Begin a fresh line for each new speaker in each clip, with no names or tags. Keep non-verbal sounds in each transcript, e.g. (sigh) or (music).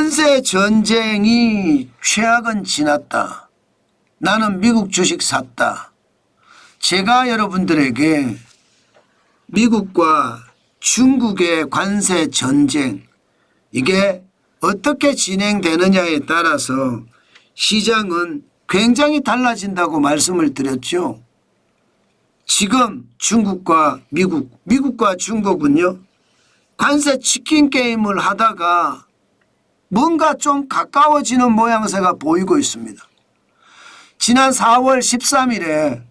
관세 전쟁이 최악은 지났다. 나는 미국 주식 샀다. 제가 여러분들에게 미국과 중국의 관세 전쟁 이게 어떻게 진행되느냐에 따라서 시장은 굉장히 달라진다고 말씀을 드렸죠. 지금 중국과 미국, 미국과 중국은요, 관세 치킨 게임을 하다가 뭔가 좀 가까워지는 모양새가 보이고 있습니다. 지난 4월 13일에,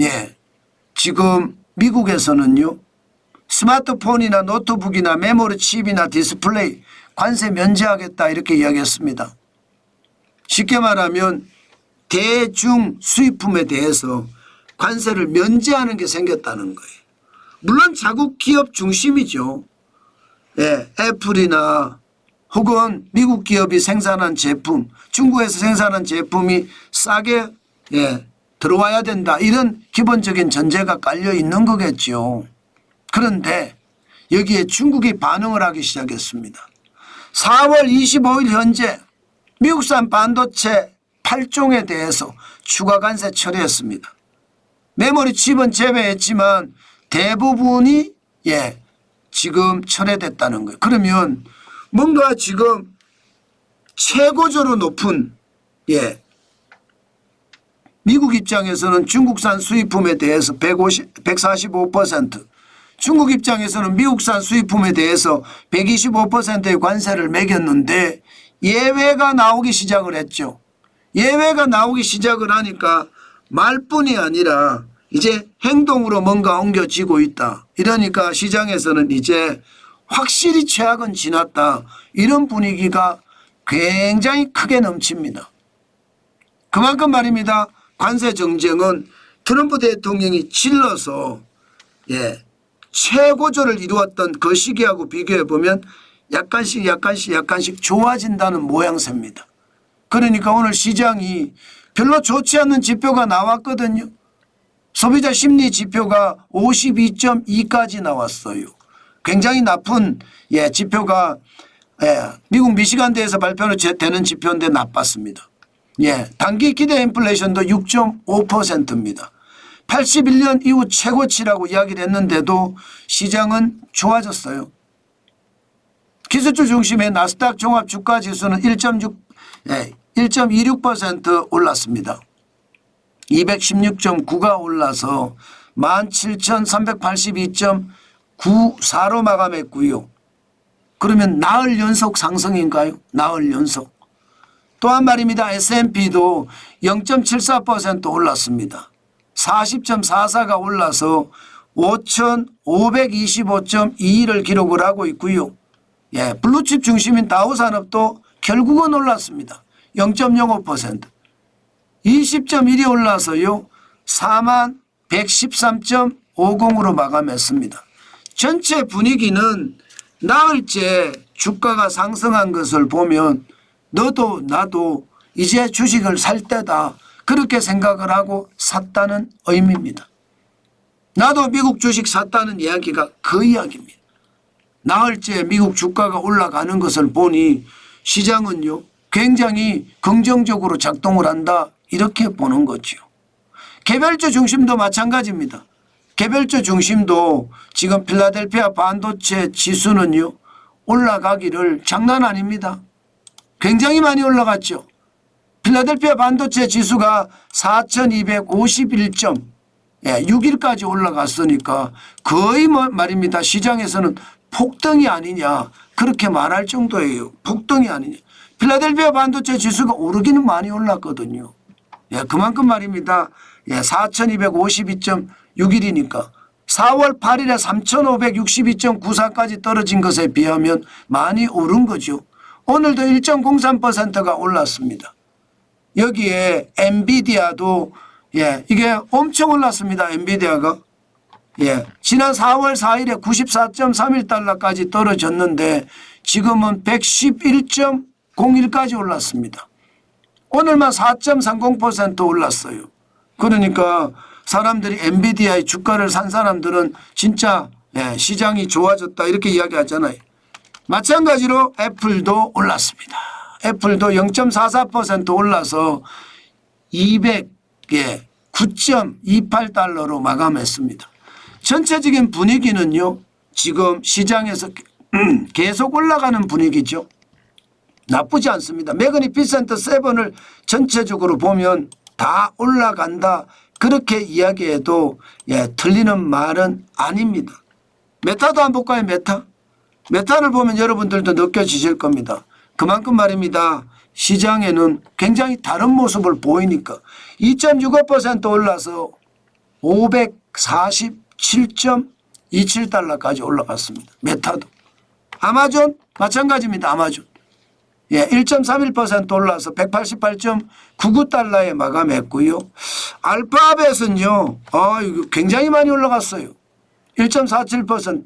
예, 지금 미국에서는요, 스마트폰이나 노트북이나 메모리 칩이나 디스플레이 관세 면제하겠다 이렇게 이야기했습니다. 쉽게 말하면 대중 수입품에 대해서 관세를 면제하는 게 생겼다는 거예요. 물론 자국 기업 중심이죠. 예, 애플이나 혹은 미국 기업이 생산한 제품, 중국에서 생산한 제품이 싸게 예, 들어와야 된다. 이런 기본적인 전제가 깔려 있는 거겠죠. 그런데 여기에 중국이 반응을 하기 시작했습니다. 4월 25일 현재 미국산 반도체 8종에 대해서 추가 관세 처리했습니다. 메모리 칩은 제외했지만 대부분이 예 지금 철회됐다는 거예요. 그러면 뭔가 지금 최고조로 높은 예 미국 입장에서는 중국산 수입품에 대해서 150, 145% 중국 입장에서는 미국산 수입품에 대해서 125%의 관세를 매겼는데 예외가 나오기 시작을 했죠. 예외가 나오기 시작을 하니까 말뿐이 아니라 이제 행동으로 뭔가 옮겨지고 있다. 이러니까 시장에서는 이제 확실히 최악은 지났다. 이런 분위기가 굉장히 크게 넘칩니다. 그만큼 말입니다. 관세 정쟁은 트럼프 대통령이 질러서 예, 최고조를 이루었던 그 시기하고 비교해 보면 약간씩 약간씩 약간씩 좋아진다는 모양새입니다. 그러니까 오늘 시장이 별로 좋지 않는 지표가 나왔거든요. 소비자 심리 지표가 52.2까지 나왔어요. 굉장히 나쁜 예, 지표가 예, 미국 미시간대에서 발표로 되는 지표인데 나빴습니다. 예, 단기 기대 인플레이션도 6.5%입니다. 81년 이후 최고치라고 이야기를 했는데도 시장은 좋아졌어요. 기술주 중심의 나스닥 종합 주가 지수는 1.6, 예, 1.26% 올랐습니다. 216.9가 올라서 17,382.94로 마감했고요. 그러면 나흘 연속 상승인가요? 나흘 연속. 또한 말입니다. S&P도 0.74% 올랐습니다. 40.44가 올라서 5,525.21을 기록을 하고 있고요. 예, 블루칩 중심인 다우 산업도 결국은 올랐습니다. 0.05%. 20.1이 올라서요. 4만 113.50으로 마감했습니다. 전체 분위기는 나흘째 주가가 상승한 것을 보면 너도 나도 이제 주식을 살 때다. 그렇게 생각을 하고 샀다는 의미입니다. 나도 미국 주식 샀다는 이야기가 그 이야기입니다. 나흘째 미국 주가가 올라가는 것을 보니 시장은요 굉장히 긍정적으로 작동을 한다 이렇게 보는 거죠. 개별주 중심도 마찬가지입니다. 개별주 중심도 지금 필라델피아 반도체 지수는요 올라가기를 장난 아닙니다. 굉장히 많이 올라갔죠. 필라델피아 반도체 지수가 4,251점 예, 6일까지 올라갔으니까 거의 뭐 말입니다. 시장에서는 폭등이 아니냐 그렇게 말할 정도예요. 폭등이 아니냐. 필라델피아 반도체 지수가 오르기는 많이 올랐거든요. 예, 그만큼 말입니다. 예, 4,252.61이니까 4월 8일에 3,562.94까지 떨어진 것에 비하면 많이 오른 거죠. 오늘도 1.03%가 올랐습니다. 여기에 엔비디아도 예, 이게 엄청 올랐습니다. 엔비디아가. 예, 지난 4월 4일에 94.31달러까지 떨어졌는데 지금은 111.01까지 올랐습니다. 오늘만 4.30% 올랐어요. 그러니까 사람들이 엔비디아의 주가를 산 사람들은 진짜 예, 시장이 좋아졌다 이렇게 이야기하잖아요. 마찬가지로 애플도 올랐습니다. 애플도 0.44% 올라서 200에 9.28달러로 마감했습니다. 전체적인 분위기는요. 지금 시장에서 (clears throat) 계속 올라가는 분위기죠. 나쁘지 않습니다. 매그니피센트 세븐을 전체적으로 보면 다 올라간다. 그렇게 이야기해도 예, 틀리는 말은 아닙니다. 메타도 한번 볼까요? 메타. 메타를 보면 여러분들도 느껴지실 겁니다. 그만큼 말입니다. 시장에는 굉장히 다른 모습을 보이니까 2.65% 올라서 547.27달러까지 올라갔습니다. 메타도. 아마존 마찬가지입니다. 아마존. 예, 1.31% 올라서 188.99달러에 마감했고요. 알파벳은요, 아, 굉장히 많이 올라갔어요. 1.47%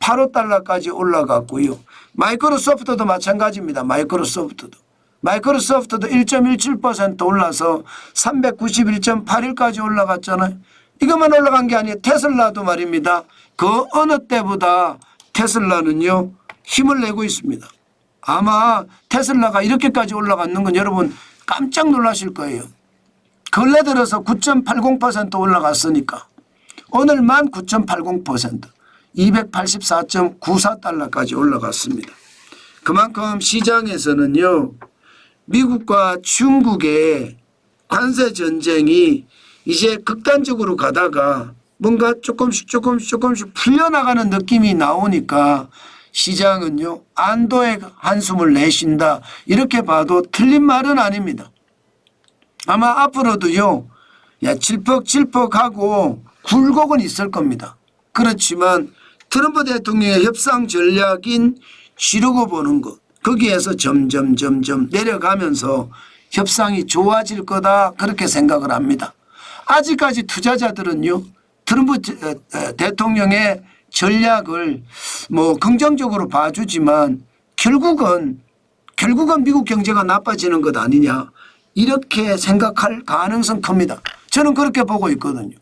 163.85달러까지 올라갔고요. 마이크로소프트도 마찬가지입니다. 마이크로소프트도. 마이크로소프트도 1.17% 올라서 391.81까지 올라갔잖아요. 이것만 올라간 게 아니에요. 테슬라도 말입니다. 그 어느 때보다 테슬라는요, 힘을 내고 있습니다. 아마 테슬라가 이렇게까지 올라갔는 건 여러분 깜짝 놀라실 거예요. 근래 들어서 9.80% 올라갔으니까 오늘만 9.80% 284.94달러까지 올라갔습니다. 그만큼 시장에서는요 미국과 중국의 관세 전쟁이 이제 극단적으로 가다가 뭔가 조금씩 조금씩 조금씩 풀려나가는 느낌이 나오니까 시장은요 안도의 한숨을 내쉰다 이렇게 봐도 틀린 말은 아닙니다. 아마 앞으로도요 야 질퍽질퍽하고 굴곡은 있을 겁니다. 그렇지만 트럼프 대통령의 협상 전략인 지르고 보는 것 거기에서 점점 점점 내려가면서 협상이 좋아질 거다 그렇게 생각을 합니다. 아직까지 투자자들은요 트럼프 제- 에, 에, 대통령의 전략을 뭐 긍정적으로 봐주지만 결국은 결국은 미국 경제가 나빠지는 것 아니냐 이렇게 생각할 가능성 큽니다. 저는 그렇게 보고 있거든요.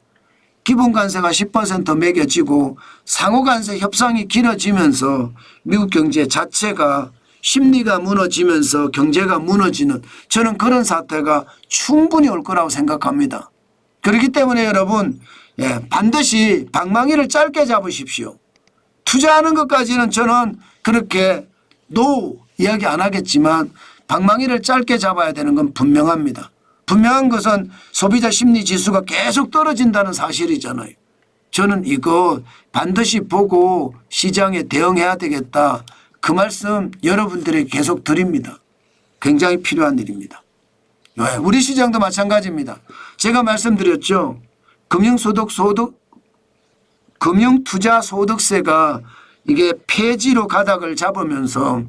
기본 관세가 10% 매겨지고 상호 관세 협상이 길어지면서 미국 경제 자체가 심리가 무너지면서 경제가 무너지는 저는 그런 사태가 충분히 올 거라고 생각합니다. 그렇기 때문에 여러분 예, 반드시 방망이를 짧게 잡으십시오. 투자하는 것까지는 저는 그렇게 노 이야기 안 하겠지만 방망이를 짧게 잡아야 되는 건 분명합니다. 분명한 것은 소비자 심리 지수가 계속 떨어진다는 사실이잖아요. 저는 이거 반드시 보고 시장에 대응해야 되겠다. 그 말씀 여러분들에게 계속 드립니다. 굉장히 필요한 일입니다. 왜? 우리 시장도 마찬가지입니다. 제가 말씀드렸죠. 금융소득 소득 금융투자 소득세가 이게 폐지로 가닥을 잡으면서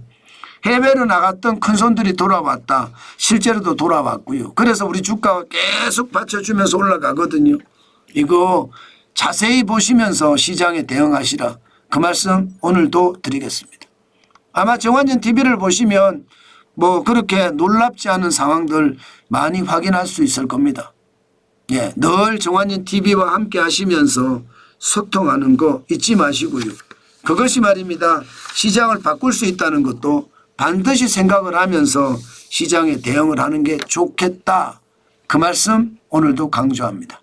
해외로 나갔던 큰 손들이 돌아왔다. 실제로도 돌아왔고요. 그래서 우리 주가가 계속 받쳐주면서 올라가거든요. 이거 자세히 보시면서 시장에 대응하시라. 그 말씀 오늘도 드리겠습니다. 아마 정환전 TV를 보시면 뭐 그렇게 놀랍지 않은 상황들 많이 확인할 수 있을 겁니다. 예, 늘 정환진 TV와 함께 하시면서 소통하는 거 잊지 마시고요. 그것이 말입니다. 시장을 바꿀 수 있다는 것도 반드시 생각을 하면서 시장에 대응을 하는 게 좋겠다. 그 말씀 오늘도 강조합니다.